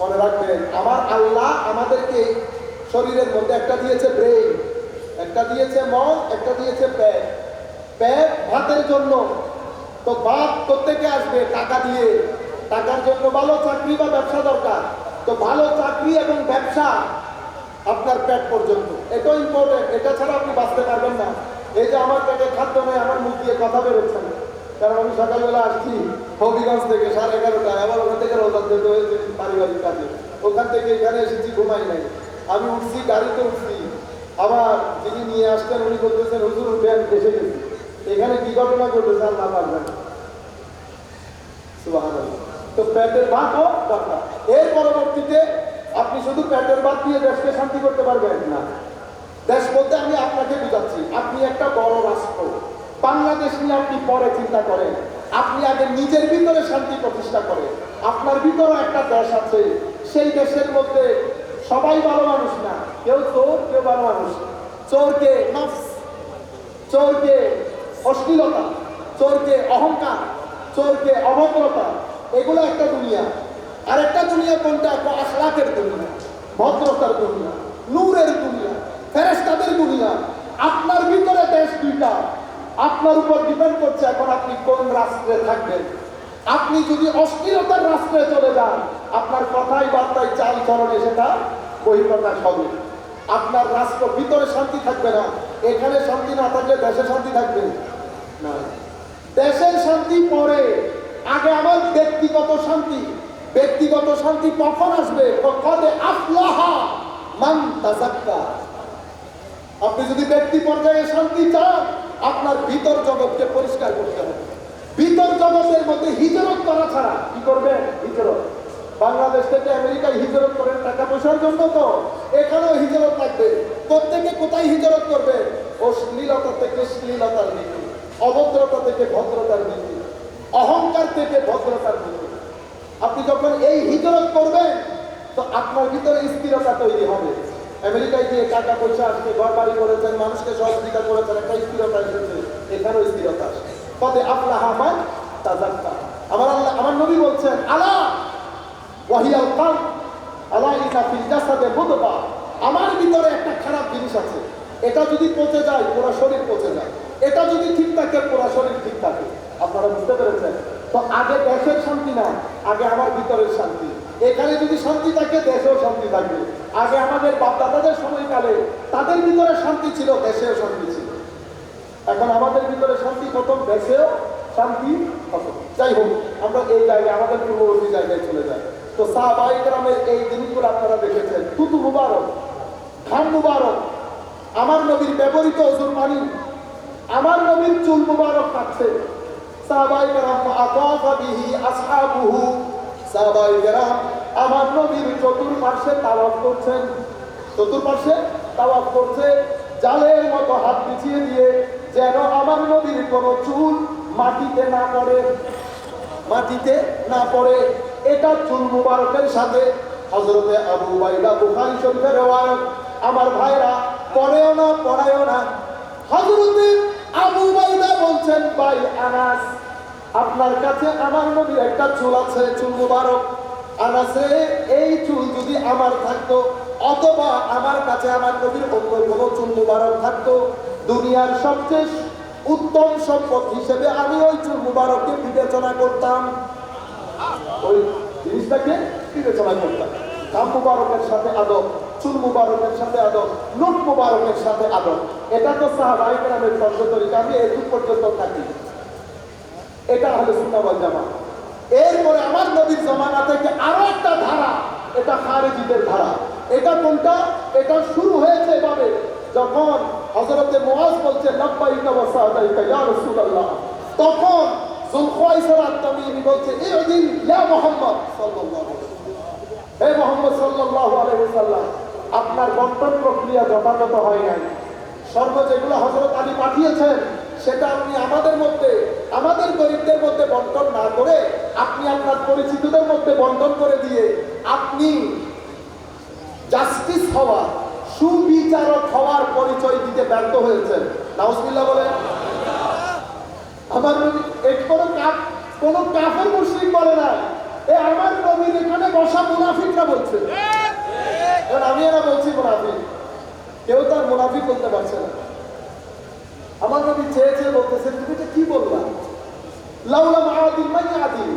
মনে রাখবেন, আমার আল্লাহ আমাদেরকে শরীরের মধ্যে একটা দিয়েছে ব্রেন একটা দিয়েছে মন, একটা দিয়েছে প্যাট প্যাট ভাতের জন্য। তো ভাত কোথেকে আসবে? টাকা দিয়ে। টাকার জন্য ভালো চাকরি বা ব্যবসা দরকার। তো ভালো চাকরি এবং ব্যবসা আপনার পেট পর্যন্ত। এটা ইম্পর্টেন্ট এটা ছাড়া আপনি বাঁচতে পারবেন না। এই যে আমার পেটে খাদ্য নেই, আমার মুখ দিয়ে কথা বেরোচ্ছে না। কারণ আমি সকালবেলা আসছি হবিগঞ্জ থেকে সাড়ে এগারোটায়। যেতে হয়েছে পারিবারিক কাজে। ওখান থেকে এখানে এসেছি, ঘুমাই নাই। আমি উঠছি, গাড়িতে উঠছি। আবার যিনি নিয়ে আসতেন উনি বলতেছেন, হুজুর উঠে আমি এসে গেছি। এখানে কি ঘটনা ঘটেছে, আল্লাহ পারবেন সুবহানাল্লাহ। তো পেটের ভাতও দরকার এর পরবর্তীতে আপনি শুধু পেটের ভাত দিয়ে দেশকে শান্তি করতে পারবেন না। দেশ বলতে আমি আপনাকে বুঝাচ্ছি, আপনি একটা বড় রাষ্ট্র। বাংলাদেশ নিয়ে আপনি পরে চিন্তা করেন। আপনি আগে নিজের ভিতরে শান্তি ভিতরে একটা দেশ আছে, সেই দেশের মধ্যে সবাই ভালো মানুষ না, কেউ চোর, কেউ ভালো মানুষ। চোরকে চোরকে অশ্লীলতা, চোরকে অহংকার, চোরকে অভদ্রতা, এগুলো একটা দুনিয়া। আর একটা দুনিয়া কোনটা? আখলাকের দুনিয়া, ভদ্রতার দুনিয়া, নূরের দুনিয়া ফেরেস্তাদের দুনিয়া। আপনার ভিতরে দেশ দুইটা। আপনার উপর ডিপেন্ড করছে এখন আপনি কোন রাষ্ট্রে থাকবেন। আপনি যদি অশ্লীলতার রাষ্ট্রে চলে যান, আপনার কথাই বার্তায় চাল চরণে সেটা বহিঃপ্রকাশ হবে। আপনার রাষ্ট্র, ভিতরে শান্তি থাকবে না, এখানে শান্তি না থাকলে দেশে শান্তি থাকবে না। দেশের শান্তি পরে, আগে আমার ব্যক্তিগত শান্তি ব্যক্তিগত শান্তি কখন আসবে? আপনি যদি ব্যক্তি পর্যায়ে শান্তি চান, আপনার ভিতর জগৎকে পরিষ্কার করতে হবে। ভিতর জগতের মধ্যে হিজরত করা ছাড়া কি করবেন হিজরত বাংলাদেশ থেকে আমেরিকায় হিজরত করেন, টাকা পয়সার জন্য তো। এখানেও হিজরত লাগবে। প্রত্যেকে কোথায় হিজরত করবে? অশ্লীলতা থেকে শ্লীলতার দিকে অভদ্রতা থেকে ভদ্রতার দিকে অহংকার থেকে ভদ্রতার দিকে আপনি যখন এই হিজরত করবেন, তো আপনার ভিতরে স্থিরতা তৈরি হবে। আমেরিকায় গিয়ে টাকা পয়সা আসছে ঘর বাড়ি করেছেন, মানুষকে সহযোগিতা করেছেন, একটা স্থিরতা এসেছে। এখানেও স্থিরতা আসে পদে আপনার তাজাক্কা আমার আল্লাহ, আমার নবী বলছেন আলা আমার ভিতরে একটা খারাপ জিনিস আছে। এটা যদি পচে যায়, পুরো শরীর পচে যায়। এটা যদি ঠিক থাকে, পুরো শরীর ঠিক থাকে। আপনারা বুঝতে পেরেছেন? তো আগে দেশের শান্তি না, আগে আমার ভিতরের শান্তি। এখানে যদি শান্তি থাকে, দেশেও শান্তি থাকবে। আগে আমাদের বাপদাদাদের সময়কালে তাদের ভিতরে শান্তি ছিল, দেশেও শান্তি ছিল। এখন আমাদের ভিতরে শান্তি খতম দেশেও শান্তি খতম যাই হোক, আমরা এই জায়গায়, আমাদের পূর্ববর্তী জায়গায় চলে যাই। তো সাহাবাই গ্রামের এই জিনিসগুলো আপনারা দেখেছেন। তুতু মুবারক খান মুবারক, আমার নবীর ব্যবহৃত ওজুর পানি আমার নবীর চুল মুবারক থাকছে আমার নবীর চতুর্পার্শ্বে তাওয়াফ করছেন। চতুর্পার্শ্বে তাওয়াফ করছে, জালের মতো হাত পিছিয়ে দিয়ে, যেন আমার নবীর কোনো চুল মাটিতে না পড়ে। মাটিতে না পড়ে। এটা চুল মুবারকের সাথে হজরতে আবু বাইদা বুখারি শরীফের রেওয়ায়ত। আমার ভাইরা, পড়েও না, পড়ায়ও না। হজরতে আবু বাইদা বলছেন, ভাই আনাস, আপনার কাছে আমার নবীর একটা চুল আছে, চুল মুবারক। আনাসে, এই চুল যদি আমার থাকতো, অথবা আমার কাছে আমার নবীর অন্য কোনো চুল মুবারক থাকতো, দুনিয়ার সবচেয়ে উত্তম সম্পদ হিসেবে আমি ওই চুল মুবারককে বিবেচনা করতাম। ওই জিনিসটাকে বিবেচনা করতাম কাম মুবারকের সাথে আদব, চুল মুবারকের সাথে আদব নুট মুবারকের সাথে আদব। এটা তো সাহাবাই গ্রামের তরিকা, আমি এটুক পর্যন্ত থাকি। এটা হলো সুন্নাওয়াল জামা এরপরে আমার নবীর জমানা থেকে আরও একটা ধারা, এটা খারেজিদের ধারা। এটা কোনটা? এটা শুরু হয়েছে এভাবে, যখন হজরতে মুআজ বলছে ওয়া সাদাইকা ইয়া রাসূলুল্লাহ। তখন আপনার বন্টন প্রক্রিয়া যথাযথ হয় নাই। স্বর্ণ যেগুলো হযরত আলী পাঠিয়েছেন, সেটা আপনি আমাদের মধ্যে, আমাদের গরিবদের মধ্যে বন্টন না করে, আপনি আপনার পরিচিতদের মধ্যে বন্টন করে দিয়ে, আপনি জাস্টিস হওয়া, সুবিচারক হওয়ার পরিচয় দিতে ব্যর্থ হয়েছেন। নাউজবিল্লাহ বলেন। আমার কোনো কাফের মুশরিক বলে না এ আমার নবীর এখানে বসা মুনাফিক মুনাফিকরা বলছে। কারণ আমি এরা বলছি মুনাফিক। কেউ তার মুনাফিক বলতে পারছে না। আমার নবী চেয়ে চেয়ে বলতেছেন তুমি এটা কি বললা? লাউলা মাহাদিন মানে আদিল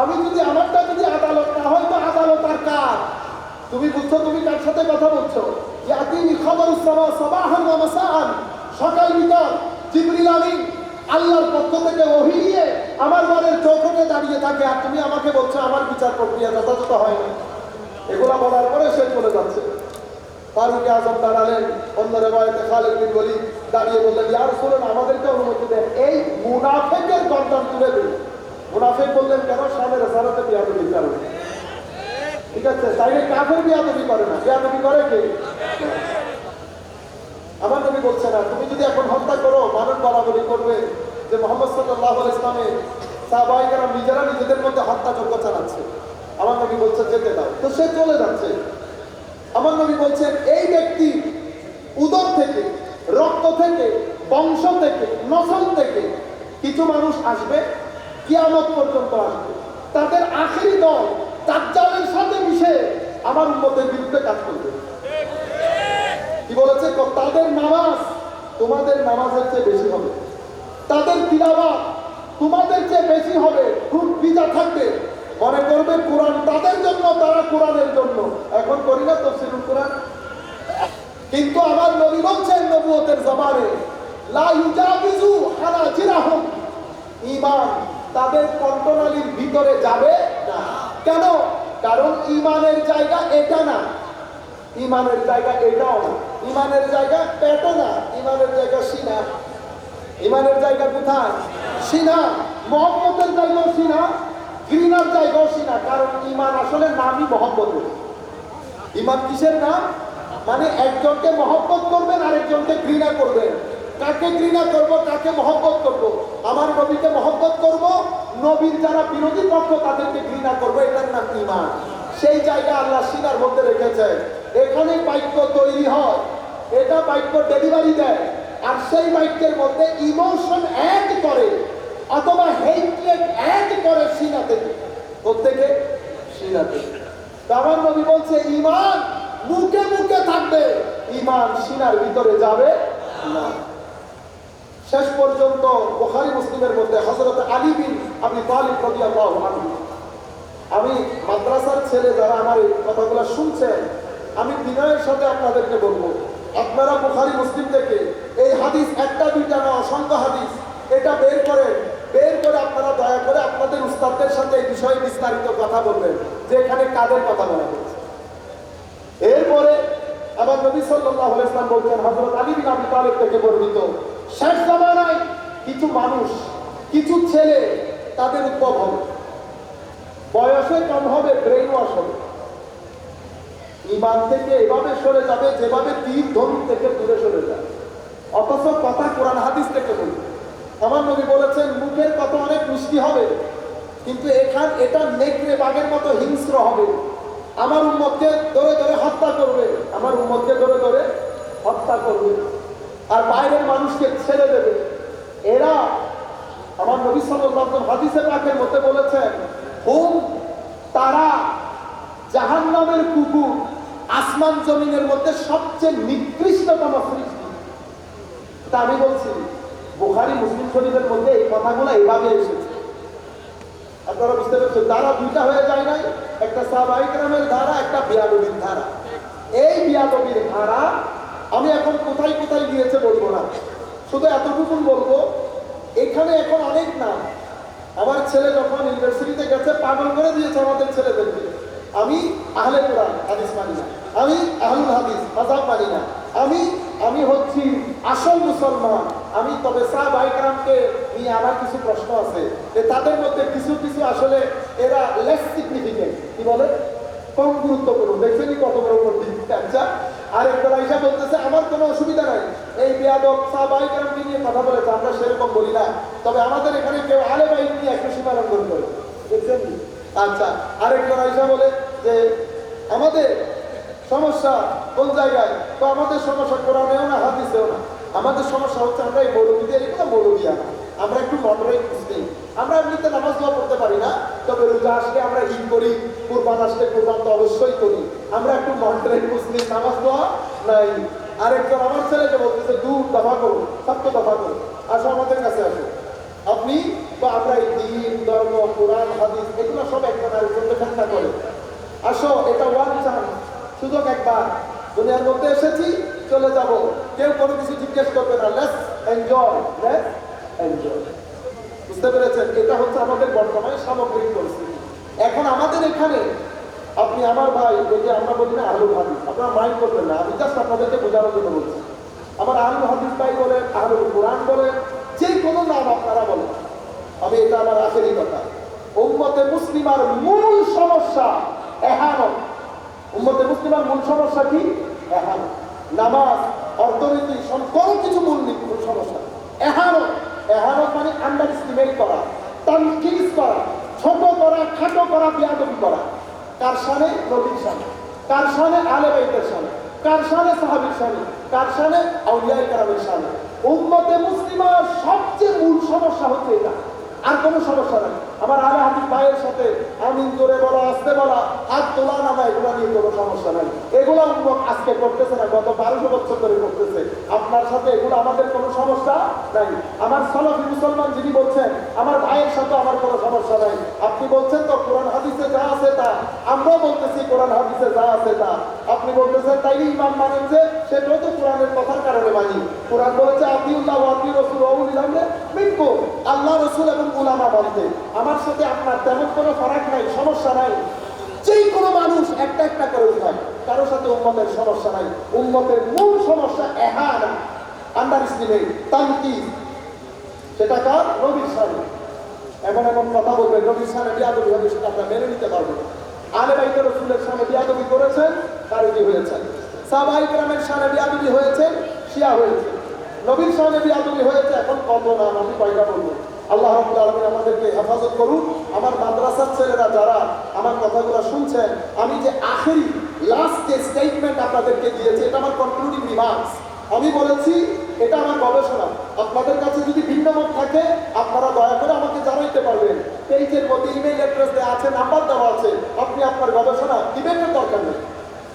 আমি যদি আমারটা যদি আদালত না হয়, তো আদালত আর কার? তুমি বুঝছ, তুমি কার সাথে কথা বলছো? ইয়াতিনি খবর সামা সাবাহান ওয়া মাসাআন। সকাল বিকাল জিবরিল আমিন আল্লাহর পক্ষ থেকে ওহী আমার ঘরের চৌখটে দাঁড়িয়ে থাকে আর তুমি আমাকে বলছো আমার বিচার প্রক্রিয়া যথাযথ হয়নি এগুলা বলার পরে সে চলে যাচ্ছে। ফারুক আজম দাঁড়ালেন, অন্য রেবায়তে খালেদ বিন ওয়ালিদ দাঁড়িয়ে বললেন, ইয়ার শুনুন আমাদেরকে অনুমতি দেন এই মুনাফেকের গর্দান তুলে দিন। মুনাফেক বললেন, কেন? স্বামীর সারাতে বিয়াদবি কারণে ঠিক আছে, তাইলে কাফের বিয়াদবি করে না। বিয়াদবি করে কে? আমার নবী বলছে না তুমি যদি এখন হত্যা করো, মানুষ বরাবরি করবে। যে মোহাম্মদ সাল্লাহ ইসলামে সাহবাহিকেরা নিজেরা নিজেদের মধ্যে হত্যাযজ্ঞ চালাচ্ছে। আমার নবী বলছে, যেতে দাও। তো সে চলে যাচ্ছে। আমার নবী বলছেন এই ব্যক্তি উদর থেকে, রক্ত থেকে, বংশ থেকে, নসল থেকে কিছু মানুষ আসবে, কিয়ামত পর্যন্ত আসবে। তাদের আখেরি দল দাজ্জালের সাথে মিশে আমার উন্মতের বিরুদ্ধে কাজ করবে। কি বলেছে? তাদের নামাজ তোমাদের নামাজের চেয়ে বেশি হবে তাদের তিলাবাত তোমাদের বেশি হবে, খুব বিজা থাকবে। মনে করবে কোরআন তাদের জন্য, তারা কোরআনের জন্য। এখন করি না তফসিলুল কোরআন। কিন্তু আমার নবী বলছেন নবুয়তের জমানে তাদের কণ্ঠনালীর ভিতরে যাবে না। কেন? কারণ ঈমানের জায়গা এটা না। ইমানের জায়গা এটাও ইমানের জায়গা পেটও না। ইমানের জায়গা সিনা। ইমানের জায়গা কোথায়? সিনা। মহব্বতের জায়গাও সিনা, ঘৃণার জায়গাও সিনা, কারণ ইমান আসলে নামই মহব্বতের ইমান কিসের নাম? মানে একজনকে মহব্বত করবেন, আরেকজনকে ঘৃণা করবেন। কাকে ঘৃণা করব, কাকে মহব্বত করব? আমার নবীকে মহব্বত করব, নবীর যারা বিরোধী পক্ষ, তাদেরকে ঘৃণা করব, এটার নাম ইমান। সেই জায়গা আল্লাহ সিনার মধ্যে রেখেছে। এখানে বাক্য তৈরি হয়। এটা বাক্য ডেলিভারি দেয়। আর সেই বাক্যের মধ্যে ইমোশন অ্যাড করে। অথবা হেট্রেড অ্যাড করে সিনা থেকে প্রত্যেকে সিনা থেকে নবী বলছে ইমান মুখে মুখে থাকবে ইমান সিনার ভিতরে যাবে না। শেষ পর্যন্ত বোখারি, মুসলিমের মধ্যে হজরত আলী বিন আমি তালিব রবি আল্লাহ আমি মাদ্রাসার ছেলে যারা আমার এই কথাগুলো শুনছেন, আমি বিনয়ের সাথে আপনাদেরকে বলব, আপনারা বোখারি, মুসলিম থেকে এই হাদিস একটা দুইটা না অসংখ্য হাদিস এটা বের করেন বের করে আপনারা দয়া করে আপনাদের উস্তাদদের সাথে এই বিষয়ে বিস্তারিত কথা বলবেন, যে এখানে কাদের কথা বলা হয়েছে। এরপরে আবার নবী আলাইহি ইসলাম বলছেন, হযরত আলী বিন আবি তালিব থেকে বর্ণিত, শেষ জামানায় কিছু মানুষ, কিছু ছেলে তাদের উদ্ভব হবে। বয়সে কম হবে ব্রেন ওয়াশ হবে। ইমান থেকে এভাবে সরে যাবে, যেভাবে তীর ধনুক থেকে দূরে সরে যায় অথচ কথা কোরআন হাদিস থেকে বলবে আমার নবী বলেছেন মুখের কথা অনেক মিষ্টি হবে কিন্তু এখান এটা নেকড়ে বাঘের মতো হিংস্র হবে। আমার উম্মতকে ধরে ধরে হত্যা করবে। আমার উম্মতকে ধরে ধরে হত্যা করবে। আর বাইরের মানুষকে ছেড়ে দেবে। এরা আমার নবী আলাইহি হাদিসে পাকের মধ্যে বলেছেন, হুম, তারা জাহান্নামের কুকুর আসমান জমিনের মধ্যে সবচেয়ে নিকৃষ্টতম সৃষ্টি। তা আমি বলছি, বুখারি, মুসলিম শরীফের মধ্যে এই কথাগুলো এইভাবে এসেছে। আপনারা বুঝতে পারছেন, ধারা দুইটা হয়ে যায় নাই। একটা সাহাবাহিক নামের ধারা, একটা বিয়াদবির ধারা। এই বিয়াদবির ধারা আমি এখন কোথায় কোথায় গিয়েছে বলব না। শুধু এতটুকুন বলব, এখানে এখন অনেক নাম। আমার ছেলে যখন ইউনিভার্সিটিতে গেছে, পাগল করে দিয়েছে আমাদের ছেলেদেরকে। আমি আহলে কোরআন, হাদিস মানি না। আমি আহলুল হাদিস মাজাব মানি না। আমি আমি হচ্ছি আসল মুসলমান। আমি তবে সাহ বাইকরামকে নিয়ে আমার কিছু প্রশ্ন আছে। যে তাদের মধ্যে কিছু কিছু আসলে এরা লেস সিগনিফিকেন্ট কি বলে? কম গুরুত্বপূর্ণ। দেখছেনই কত বড় আচ্ছা আরেকবার আইসা বলতেছে, আমার কোনো অসুবিধা নাই। এই বেয়াদব সাহ বাইকরামকে নিয়ে কথা বলেছে, আমরা সেরকম বলি না। তবে আমাদের এখানে কেউ আলে বাইক নিয়ে একটা সীমা লঙ্ঘন করে। দেখছেন আচ্ছা আরেকজন আইসা বলে যে, আমাদের সমস্যা কোন জায়গায়? তো আমাদের সমস্যা কোরআনেও না, হাদিসেও না। আমাদের সমস্যা হচ্ছে আমরা এই মৌলবীদের এগুলো মৌলবিয়া না। আমরা একটু মডারেট মুসলিম আমরা এমনিতে নামাজ দোয়া করতে পারি না, তবে রোজা আসলে আমরা ঈদ করি, কুরবানি আসলে কোরবান তো অবশ্যই করি। আমরা একটু মন্ট্রেন মুসলিম নামাজ দোয়া নাই। আরেকজন আমার ছেলেকে বলতেছে দূর দফা করুন সত্য দফা করুন আসো আমাদের কাছে আসো। আপনি বা আমরা এই দিন, ধর্ম, কোরআন, হাদিস, এগুলো সব একজন আরেকজনকে ব্যাখ্যা করে। আসো, এটা ওয়ান চান্স সুযোগ একবার। দুনিয়ার মধ্যে এসেছি চলে যাব। কেউ কোনো কিছু জিজ্ঞেস করবে না। লেটস এনজয় লেটস এনজয় বুঝতে পেরেছেন? এটা হচ্ছে আমাদের বর্তমানে সামগ্রিক পরিস্থিতি। এখন আমাদের এখানে আপনি আমার ভাই যদি আমরা বলি না আলু হাদিস আপনারা মাইন্ড করবেন না। আমি জাস্ট আপনাদেরকে বোঝানোর জন্য বলছি। আমার আলু হাদিস ভাই বলেন আলুল কোরআন বলেন, যে কোনো নাম আপনারা বলেন। আমি এটা আমার আখেরই কথা। উম্মতে মুসলিমার মূল সমস্যা এহানত। উম্মতে মুসলিমার মূল সমস্যা কি? এহানত। নামাজ, অর্থনীতি কোনো কিছু মূল নি- মূল সমস্যা এহানত এহানত মানে আন্ডার এস্টিমেট করা তানকিস করা, ছোট করা, খাটো করা, বিয়াদবি করা। কার সানে নবীর সানে কার সানে আলে বাইতের সানে কার সানে সাহাবির সানে কার সানে আউলিয়াই কারামের সানে উম্মতে মুসলিমার সবচেয়ে মূল সমস্যা হচ্ছে এটা। আর কোনো সমস্যা নাই। আমার আলে হাতির ভাইয়ের সাথে আমিন জোরে বলা, আসতে বলা, হাত তোলা নামা এগুলো নিয়ে কোনো সমস্যা নাই। এগুলো উন্মত আজকে করতেছে না, গত বারোশো বছর ধরে করতেছে। আপনার সাথে এগুলো আমাদের কোনো সমস্যা নাই। আমার সলফি মুসলমান যিনি বলছেন, আমার ভাইয়ের সাথে আমার কোনো সমস্যা নাই। আপনি বলছেন তো কোরআন হাদিসে যা আছে তা, আমরাও বলতেছি কোরআন হাদিসে যা আছে তা। আপনি বলতেছেন তাই ইমাম মানেন যে সেটাও তো কোরআনের কথার কারণে মানি কোরআন বলেছে আতিউল্লাহ আতি রসুল অউলিলামে মিনকু আল্লাহ, রসুল এবং উলামা মানতে আমার সাথে আপনার তেমন কোনো ফারাক নাই, সমস্যা নাই। যে কোনো মানুষ একটা একটা করে উঠায়। কারোর সাথে উম্মতের সমস্যা নাই। উম্মতের মূল সমস্যা এহানা আন্ডার এস্টিমেট তানকি সেটা কার? নবীর সামনে এমন এমন কথা বলবেন, নবীর সামনে বিয়াদবি হবে, সেটা আমরা মেনে নিতে পারব না। আলে বাইতে রসুলের সামনে বিয়াদবি করেছেন কারিজি হয়েছেন সাবাই গ্রামের সামনে বিয়াদবি হয়েছে শিয়া হয়েছে নবীর সামনে বিয়াদবি হয়েছে, এখন কত নাম আমি কয়টা বলব? আল্লাহ রাব্বুল আলামিন আমাদেরকে হেফাজত করুন। আমার মাদ্রাসার ছেলেরা যারা আমার কথাগুলো শুনছেন, আমি যে আখেরি লাস্ট যে স্টেটমেন্ট আপনাদেরকে দিয়েছি, এটা আমার কনক্লুডিং রিমার্কস আমি বলেছি, এটা আমার গবেষণা। আপনাদের কাছে যদি ভিন্ন মত থাকে, আপনারা দয়া করে আমাকে জানাইতে পারবেন। পেজের মধ্যে ইমেল অ্যাড্রেস দেওয়া আছে নাম্বার দেওয়া আছে। আপনি আপনার গবেষণা ডিবেটের দরকার নেই।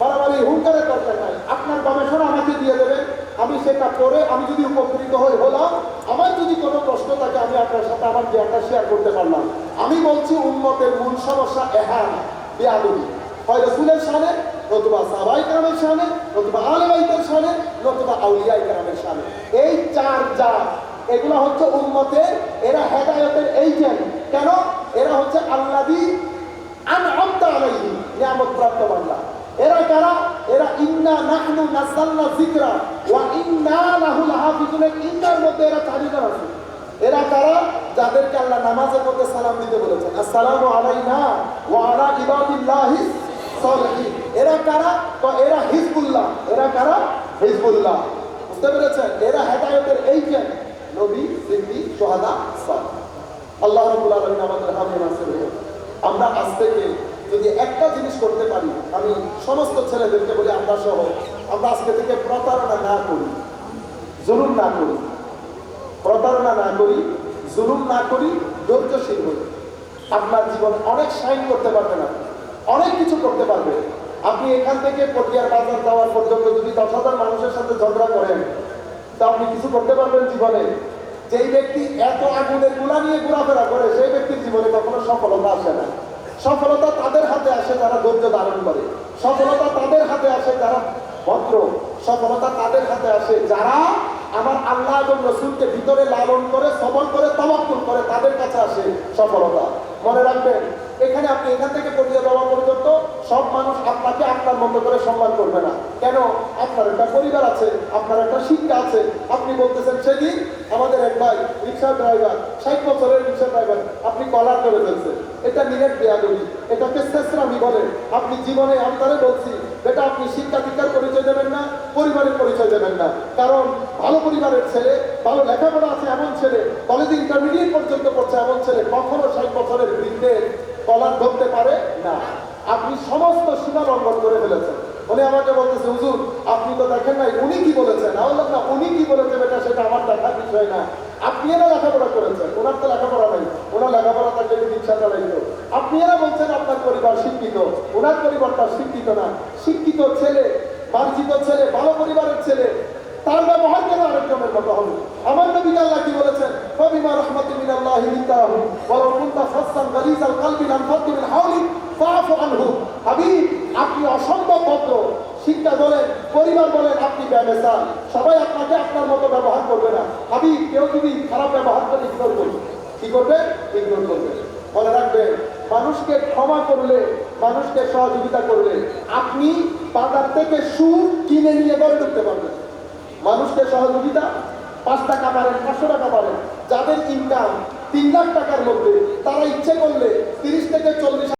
বাড়াবাড়ি হুঙ্কারের দরকার নাই আপনার গবেষণা আমাকে দিয়ে দেবেন আমি সেটা করে আমি যদি উপকৃত হই, হলাম। আমার যদি কোনো প্রশ্ন থাকে, আমি আপনার সাথে আমার জ্ঞানটা শেয়ার করতে পারলাম। আমি বলছি উন্মতের মূল সমস্যা এহান বেআবি হয় রসুলের সামনে নতুবা সাবাই কারামের সামনে নতুবা আলেবাইতের সামনে নতুবা আউলিয়াই কারামের সামনে এই চার জাত, এগুলো হচ্ছে উন্মতের এরা হেদায়তের এইজেন্ট কেন? এরা হচ্ছে আল্লাদি আনআমতা আলাইহি নিয়ামত প্রাপ্ত বান্দা। এরা কারা? এরা ইন্না নাহনু নাযালনা যিকরা ওয়া ইন্না লাহু লাহাফিজুন ইন্নার মধ্যে এরা চারিজন আছে। এরা কারা? যাদেরকে আল্লাহ নামাজের মধ্যে সালাম দিতে বলেছেন। আসসালামু আলাইনা ওয়া আলা ইবাদিল্লাহি সালিহিন। এরা কারা? তো এরা হিজবুল্লাহ। এরা কারা? হিজবুল্লাহ। বুঝতে পেরেছেন? এরা হেদায়েতের এইজেন্ট নবী সিদ্দিক সোহাদা সালেহ আল্লাহ রাব্বুল আলামিন আমাদের হামে নাসির হোক। আমরা আজ থেকে যদি একটা জিনিস করতে পারি, আমি সমস্ত ছেলেদেরকে বলি, আমরা সহ, আমরা আজকে থেকে প্রতারণা না করি, জুলুম না করি, প্রতারণা না করি, জুলুম না করি, ধৈর্যশীল হই। আপনার জীবন অনেক সাইন করতে পারবে না, অনেক কিছু করতে পারবে। আপনি এখান থেকে পটিয়ার বাজার যাওয়ার পর্যন্ত যদি দশ হাজার মানুষের সাথে ঝগড়া করেন, তা আপনি কিছু করতে পারবেন জীবনে। যেই ব্যক্তি এত আগুনেরগুলা নিয়ে ঘোরাফেরা করে, সেই ব্যক্তির জীবনে কখনো সফলতা আসে না। সফলতা তাদের হাতে আসে যারা ধৈর্য ধারণ করে। সফলতা তাদের হাতে আসে যারা ভদ্র। সফলতা তাদের হাতে আসে যারা আমার আল্লাহ এবং রসুলকে ভিতরে লালন করে, সবল করে তবাক্কুল করে তাদের কাছে আসে সফলতা। মনে রাখবেন, এখানে আপনি এখান থেকে পড়িয়ে পর্যন্ত সব মানুষ আপনাকে আপনার মতো করে সম্মান করবে না। কেন? আপনার একটা পরিবার আছে, আপনার একটা শিক্ষা আছে। আপনি বলতেছেন সেদিন আমাদের এক ভাই রিক্সা ড্রাইভার, ষাট বছরের রিক্সা ড্রাইভার, আপনি কলার করে ফেলছেন। এটা নিরেট বেয়াদবি। এটাকে শেষরামি বলে। আপনি জীবনে আন্তারে বলছি, বেটা, আপনি শিক্ষা দীক্ষার পরিচয় দেবেন না, পরিবারের পরিচয় দেবেন না। কারণ ভালো পরিবারের ছেলে, ভালো লেখাপড়া আছে এমন ছেলে, কলেজ ইন্টারমিডিয়েট পর্যন্ত পড়ছে এমন ছেলে, কখনো ষাট বছরের বৃদ্ধের কলার ধরতে পারে না। আপনি সমস্ত সীমা লঙ্ঘন করে ফেলেছেন। উনি আমাকে বলতেছে, হুজুর, আপনি তো দেখেন নাই, উনি কি বলেছেন? না, উনি কি বলেছেন এটা সেটা আমার দেখার বিষয় না। আপনি এরা লেখাপড়া করেছেন, ওনার তো লেখাপড়া নাই, ওনার লেখাপড়া থাকলে রিক্সা চালাইতো আপনি এরা বলছেন আপনার পরিবার শিক্ষিত, ওনার পরিবারটা শিক্ষিত না। শিক্ষিত ছেলে, বাঞ্ছিত ছেলে, ভালো পরিবারের ছেলে, তার ব্যবহার কেন আরেকজনের মতো হবে? আমার নবী আল্লাহ কি বলেছেন? ফবিমা রাহমাতি মিনাল্লাহি লিনতাহু ওয়ালাউ কুনতা ফাসসান গালিজাল কলবি লাম ফাদ্দু মিন হাওলিক, ফাআফু আনহু হাবিব আপনি অসম্ভব ভদ্র শিক্ষা বলেন পরিবার বলেন, আপনি ব্যবসা সবাই আপনাকে আপনার মতো ব্যবহার করবে না। হাবিব কেউ যদি খারাপ ব্যবহার করে ইগনোর করবে? কি করবে? ইগনোর করবে। মনে রাখবেন, মানুষকে ক্ষমা করলে, মানুষকে সহযোগিতা করলে আপনি বাজার থেকে সুর কিনে নিয়ে ঘরে ঢুকতে পারবেন। মানুষকে সহযোগিতা, পাঁচ টাকা পারেন, পাঁচশো টাকা পারেন, যাদের ইনকাম তিন লাখ টাকার মধ্যে, তারা ইচ্ছে করলে তিরিশ থেকে চল্লিশ